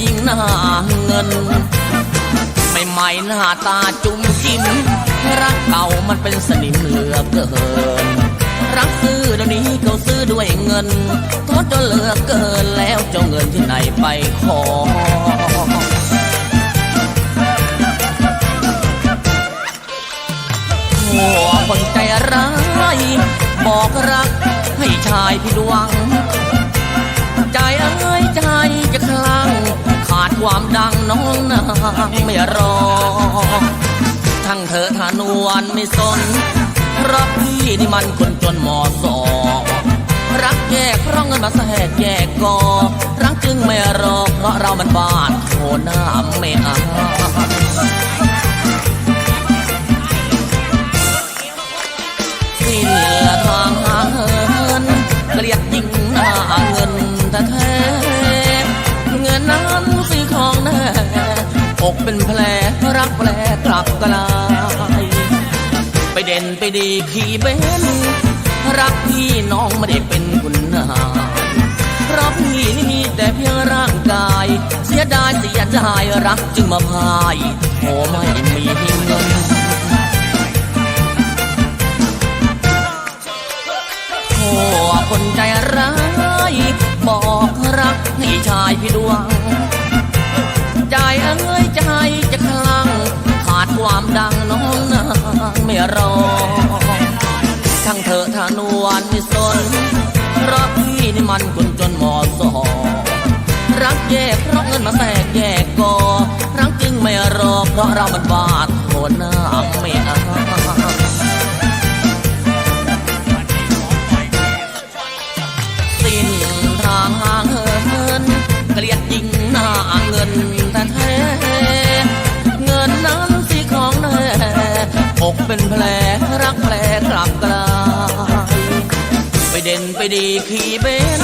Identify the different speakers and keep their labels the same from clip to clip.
Speaker 1: หญิงหน้าเงิน ไม่ใหม่หน้าตาจุ้มจิ้ม รักเก่ามันเป็นสนิมเหลือเกิน รักซื้อเดี๋ยวนี้เขาซื้อด้วยเงินทดจนเหลือเกินแล้วเจ้าเงินที่ไหนไปขอหัวคนใจร้ายบอกรักให้ชายผิดหวัง ใจเอ้ยใจจะคลั่งขาด ความดังน้องนางไม่รอ ทั้งเธอทานวนไม่สนรักพี่นี่มันคนจนหมอสอรักแยกเพราะเงินมาแทรกแยกกอรักจึงไม่รอเพราะเรามันบ้านโหน้ำไม่อา อกเป็นแผลรักแผลกลับกลาย ไปเด่นไปดีขี่เบนรักพี่น้องไม่ได้เป็นคุณนายเพราะพี่นี่มีแต่เพียงร่างกาย เสียดายเสียดายรักจึงมาพายโอ้ไม่มีเงินโอ้คนใจร้าย บอกรักให้ชายพี่ดวง ความดังน้องนางไม่รอทั้งเธอทานวนไม่สนรักพี่นี่มันคนจนหมอสอรักแยกเพราะเงินมาแตกแยกกอรักจึงไม่รอเพราะเรามันบาดโหนน้ำไม่อาสิ้นทางห่างเหินเกลียดยิงหน้าเงินแต่แท้ แน่อกเป็นแผลรักแผลกลับกลาย ไปเด่นไปดีขี่เบน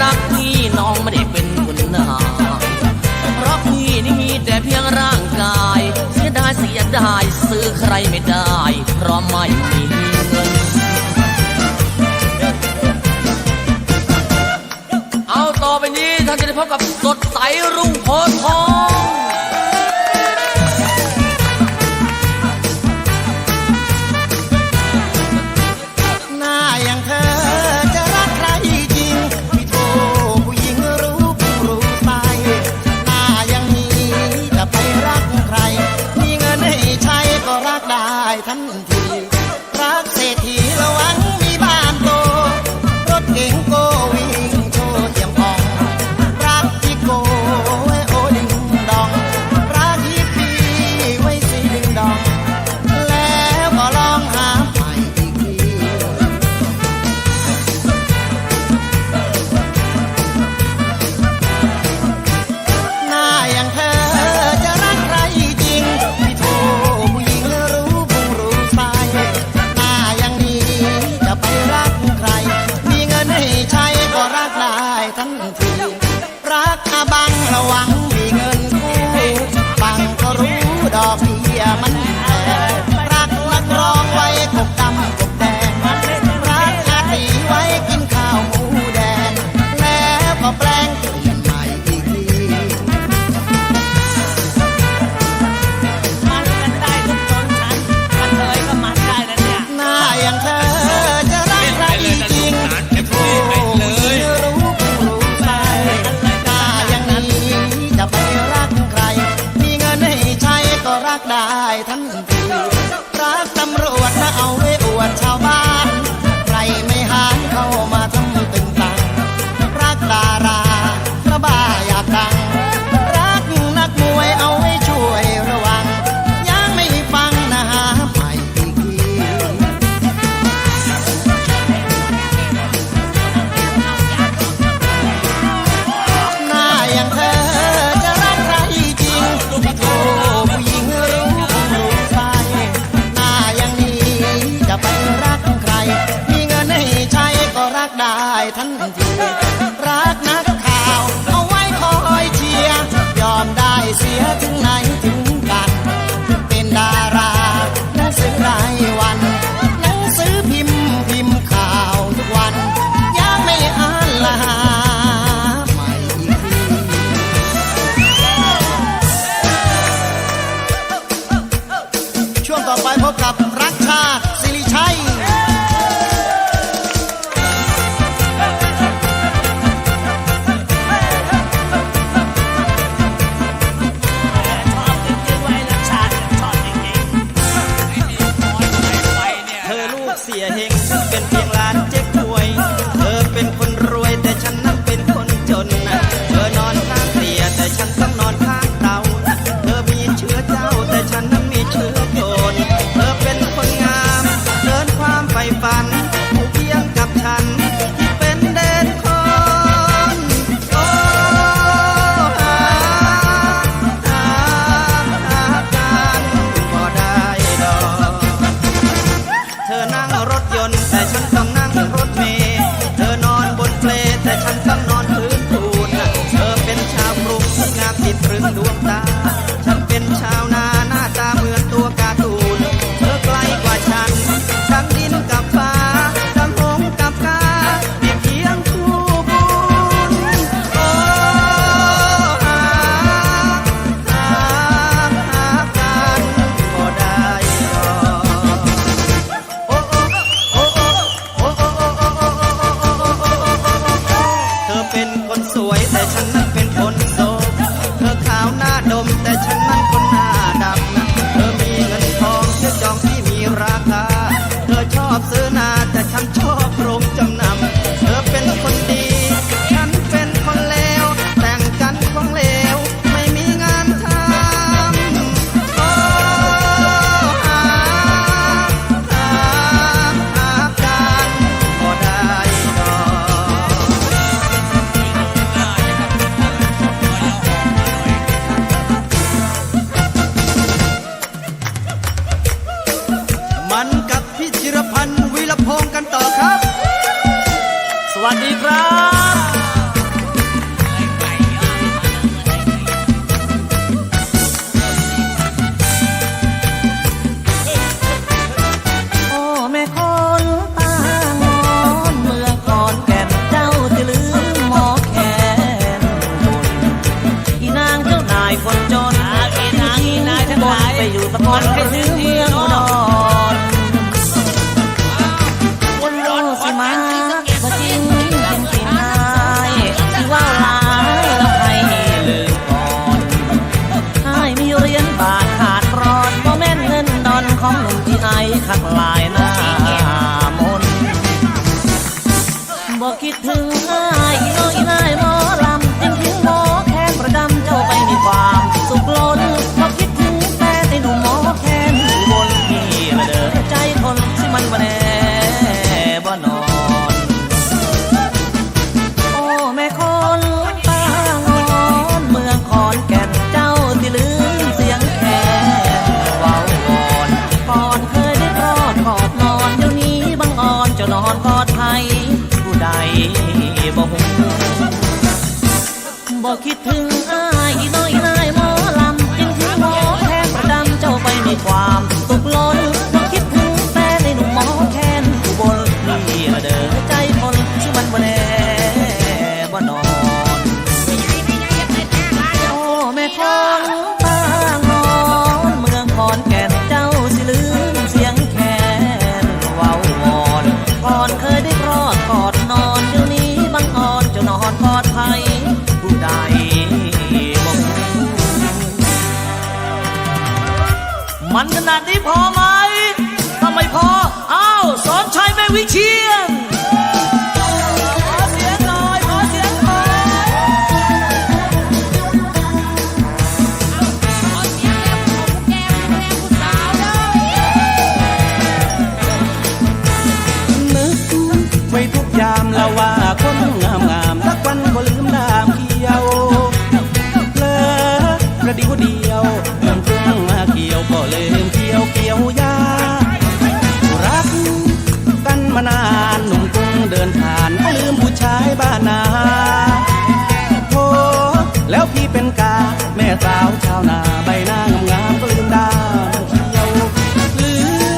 Speaker 1: รักพี่น้องไม่ได้เป็นคุณนายเพราะพี่นี่มีแต่เพียงร่างกาย เสียดายเสียดายซื้อใครไม่ได้ เพราะไม่มีเงินเอาต่อไปนี้ท่านจะได้พบกับสดใสรุ่งโพธิ์ทอง
Speaker 2: ดวงตา คนจนอีนางอี
Speaker 3: นา
Speaker 2: ยทั้งหลา
Speaker 3: ยไปอยู่ตะกอนหรือเมืองอุดร คิดถึง มันขนาดนี้พอไหม สา
Speaker 2: วชาวนาใบหน้างามๆก็ลืมดามเขียวลื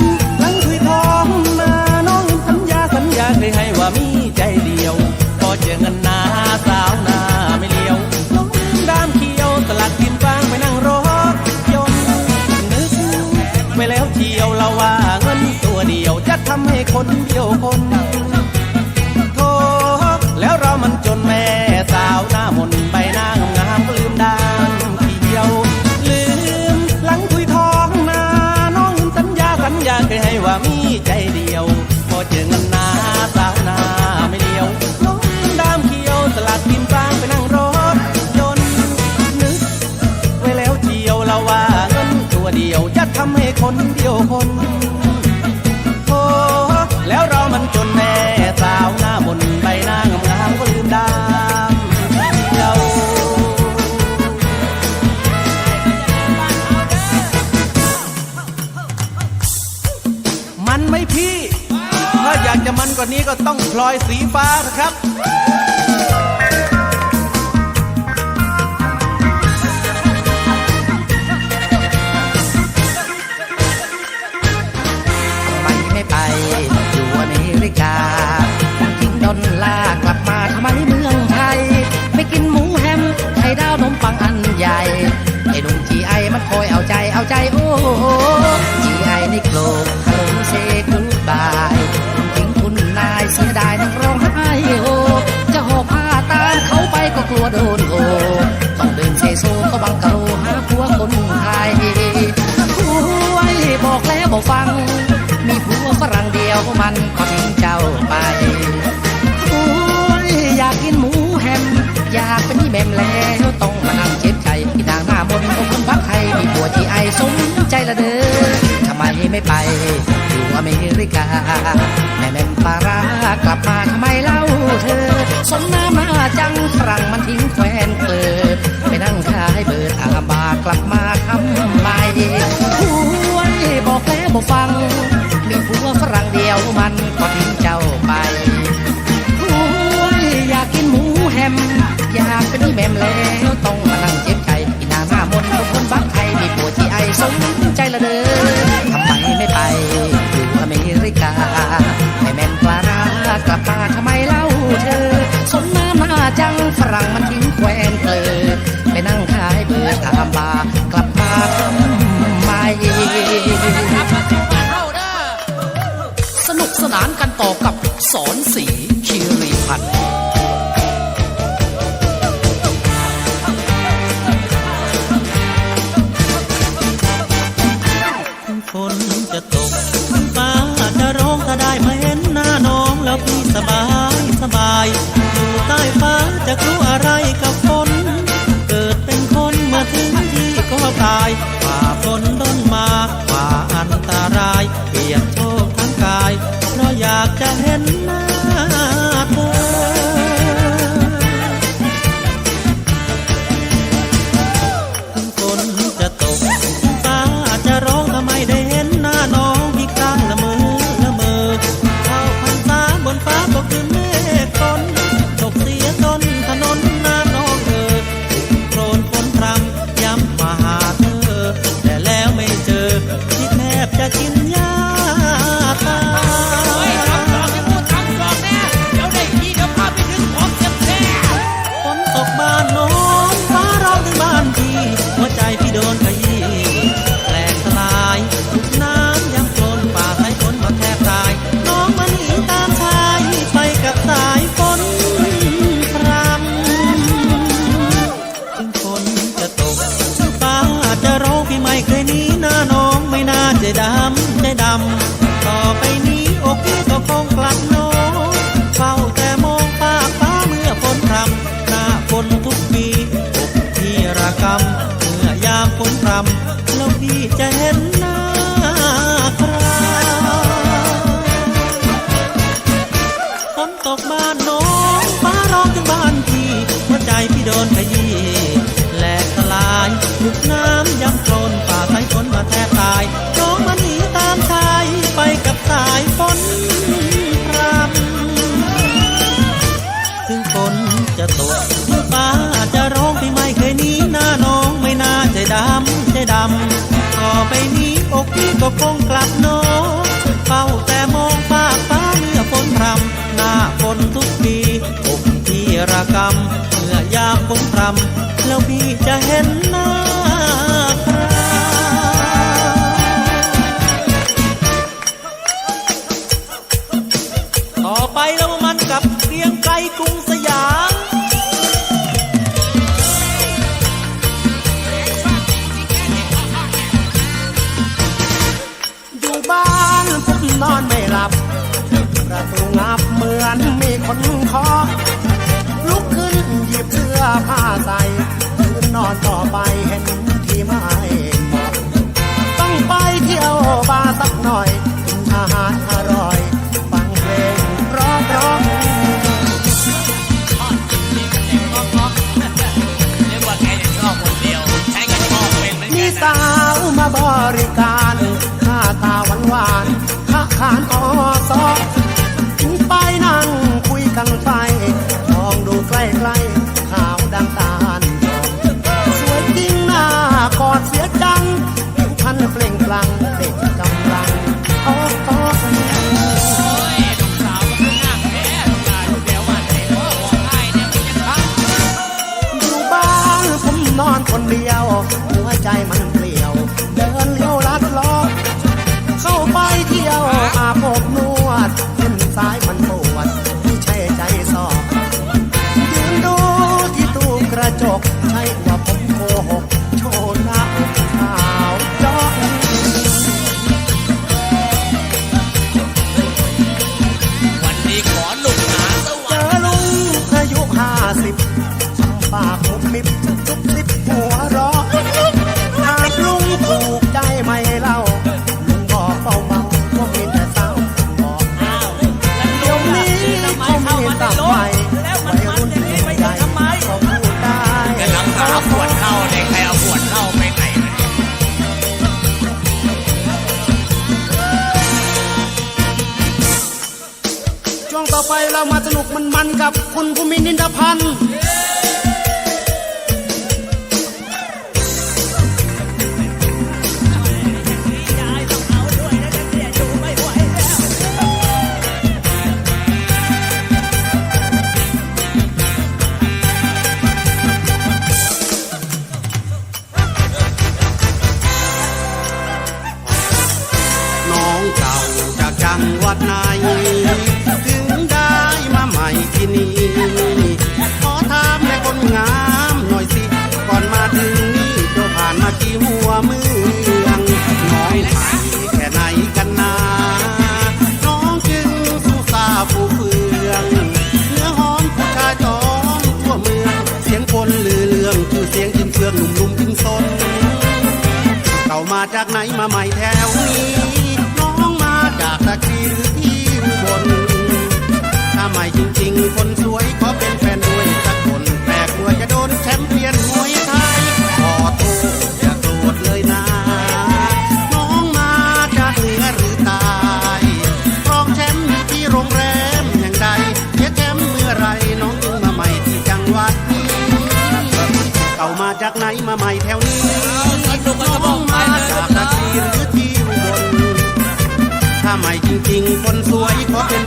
Speaker 2: มหลังคุยทองมาน้องสัญญาสัญญาเคยให้ว่ามีใจเดียว พอเจอเงินนาสาวนาไม่เลี้ยวลงดามเขียวสลัดกินฟางไปนั่งรถยนต์นึกไว้แล้วเที่ยวเราว่าเงินตัวเดียวจะทำให้คนเดียวคนำให้คนเดียวคนโอ้แล้วเรามันจนแม่สาวหน้ามนใบหน้างามๆก็ลืมดามเดียวมันไหมพี่ ถ้าอยากจะมันกว่านี้ก็ต้องพลอยสีฟ้านะครับ
Speaker 4: มันคอยเอาใจเอาใจโอ้จีไอนี่โกรธฮัลโหลเซกุบายทิ้งคุณนายเสียดายนั่งร้องไห้โอจะหอบผ้าตามเขาไปก็กลัวโดนโอต้องเดินเซโซก็บังกะโลหาผัวคนไทยช่วยบอกแล้วบอกฟัง ที่ไอสมใจละเด้อทำไมไม่ไปอยู่อเมริกา แม่แม่มปลารากลับมาทำไมเล่าเธอ สมน้ำหน้าจังฝรั่งมันทิ้งแควนเกลิดไปนั่งขายเบิดอาบากลับมาทำไมหวยบอกแล้วบอกฟัง ฝรั่งมันทิ้งแควนเปลื
Speaker 5: อ
Speaker 6: ไปนั่งขายเบื่อตามบาร์ พี่ก็คงกลับโนเฝ้าแต่มองฟ้าฟ้าเมื่อฝนพรำหน้าฝนทุกปีผมที่ระกำเมื่อยามฝนพรำแล้วพี่จะเห็นหน้า กับ
Speaker 3: คุณภูมินินทพันธ์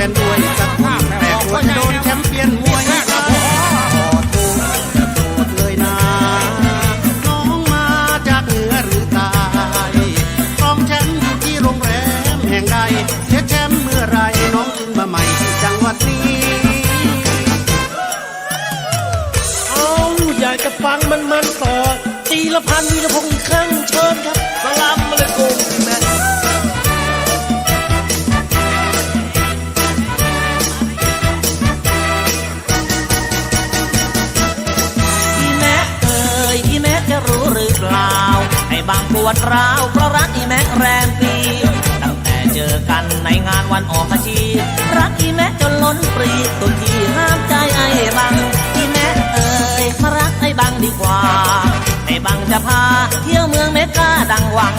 Speaker 2: เป็นด้วยสักคนแต่กลัวจะโดนแชมป์เปี้ยนมวยไทยขอโทษอย่าโกรธเลยนะ น้องมาจากเหนือหรือใต้ครองแชมป์อยู่ที่โรงแรมแห่งใดเสียแชมป์เมื่อไรน้องจึงมาใหม่ที่จังหวัดนี้เอาอยากจะ
Speaker 7: ฟังมันมันๆต่อจีละพันวีละพงษ์อีกครั้งเชิญครับ
Speaker 3: วดร้าวเพราะรักอีแม่แรมปีตั้งแต่เจอกันในงานวันออกอาชีพรักอีแม่จนล้นปรีตุนที่ห้ามใจไอ้บังอีแม่เอ่ยมารักไอ้บังดีกว่าไอ้บังจะพาเที่ยวเมืองเมกาดังหวัง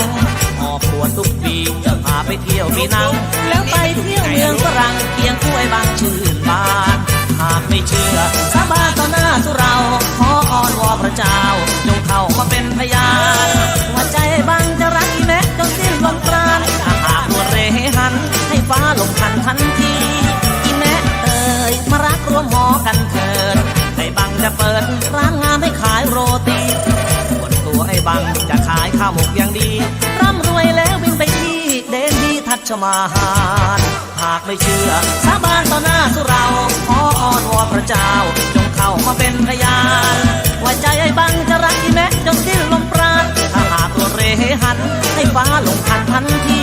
Speaker 3: ออกปวดทุกปีจะพาไปเที่ยวปีนังแล้วไปเที่ยวเมืองฝรั่งเคียงคู่ไอ้บังชื่นบานหากไม่เชื่อสาบานต่อหน้าสุเราขออ้อนวอนพระเจ้าจงเข้ามาเป็นพยาน หมกอย่างดี ร่ำรวยแล้วบินไปที่เดนที่ทัชมาหารหากไม่เชื่อ สาบานต่อหน้าสุเรา ขออ้อนวอนพระเจ้า จงเข้ามาเป็นพยานว่าใจไอ้บังจะรักอีแม็กจนสิ้นลมปราณถ้าหากตัวเรหัน ให้ฟ้าลงทันทันที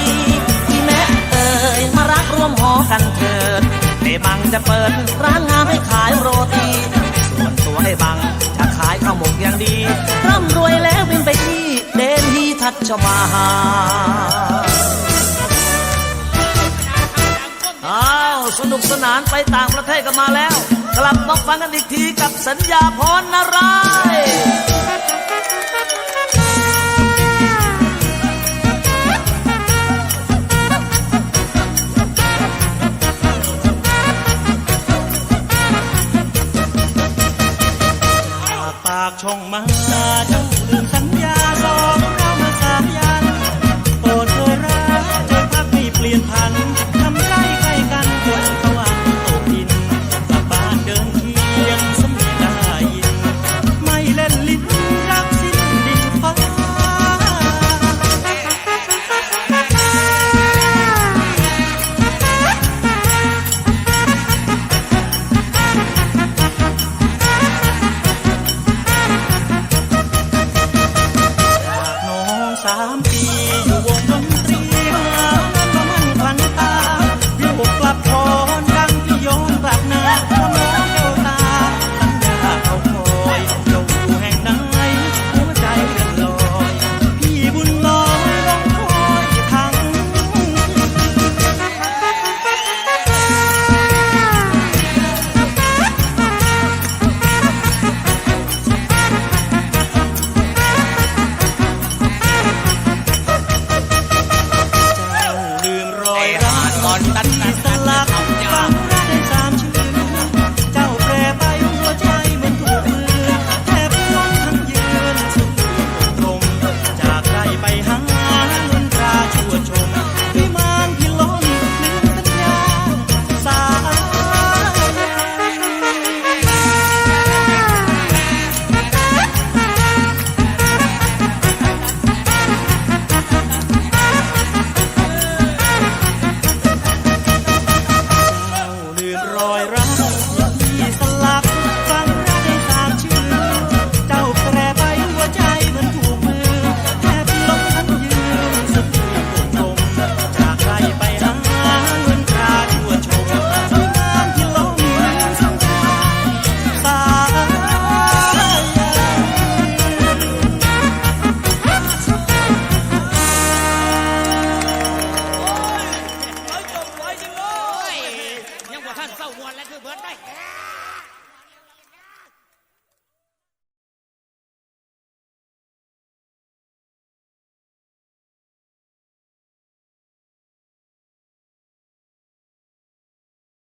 Speaker 3: อีแม็กเอ่ยมารักร่วมหอกันเถิดไอ้บังจะเปิดร้านงานให้ขายโร ชมาหารอ้าวสนุกสนานไปต่างประเทศกันมาแล้ว กลับมาฟังกันอีกทีกับสัญญาพรนารายณ์
Speaker 7: ปากช่องมาเจ้าลืมสัญญา